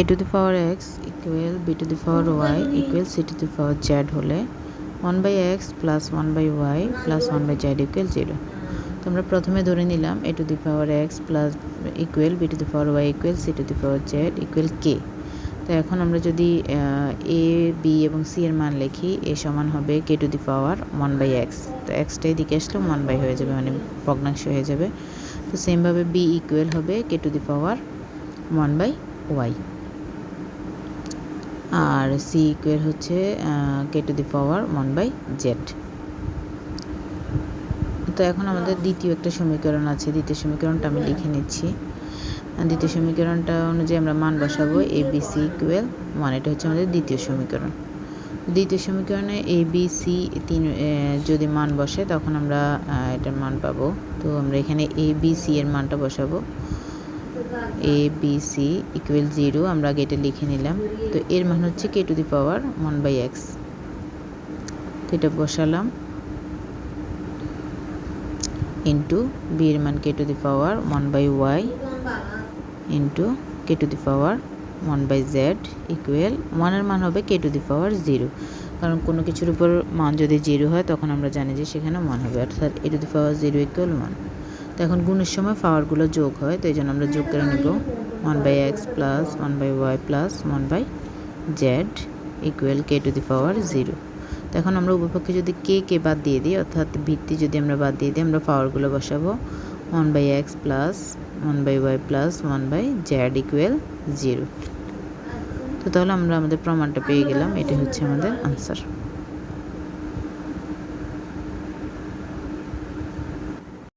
A to the power X equal B to the power Y equal C to the power Z হলে one by X plus one by Y plus one by Z equal zero তো আমরা প্রথমে ধরে নিলাম A to the power X plus equal B to the power Y equal C to the power Z equal K তো এখন আমরা যদি A B এবং সি এর মান লিখি এ সমান হবে K to the power one by X তো এক্সটা এদিকে আসলে ওয়ান বাই হয়ে যাবে মানে ভগ্নাংশ হয়ে যাবে। তো সেমভাবে বি ইকুয়াল হবে K to the power one by Y R C equal হচ্ছে K to the power one by Z তো এখন আমাদের দ্বিতীয় একটা সমীকরণ আছে। দ্বিতীয় সমীকরণটা আমি লিখে নিচ্ছি। দ্বিতীয় সমীকরণটা অনুযায়ী আমরা মান বসাবো A B C equal one এটা হচ্ছে আমাদের দ্বিতীয় সমীকরণ। দ্বিতীয় সমীকরণে এ বি সি তিন যদি মান বসে, তখন আমরা এটার মান পাবো। তো আমরা এখানে এ বি সি এর মানটা বসাবো। A B C equal zero আমরা আগে এটা লিখে নিলাম। তো এর মান হচ্ছে K to the power one by X তো এটা বসালাম। ইন্টু বি এর মান K to the power one by Y into K to the power one by Z equal ওয়ানের মান হবে কে টু দি পাওয়ার জিরো কারণ কোনো কিছুর উপর মান যদি জিরো হয়, তখন আমরা জানি যে সেখানে ওয়ান হবে। অর্থাৎ A to the power zero equal one তো এখন গুণের সময় পাওয়ারগুলো যোগ হয়, তো এই জন্য আমরা যোগ করে নেব one by X plus one by Y plus one by Z equal K to the power zero তো এখন আমরা উপপক্ষে যদি কে কে বাদ দিয়ে দিই, অর্থাৎ ভিত্তি যদি আমরা বাদ দিয়ে দিই, আমরা পাওয়ারগুলো বসাবো one by X plus one by Y plus one by Z equal zero তো তাহলে আমরা আমাদের প্রমাণটা পেয়ে গেলাম এটা হচ্ছে আমাদের আনসার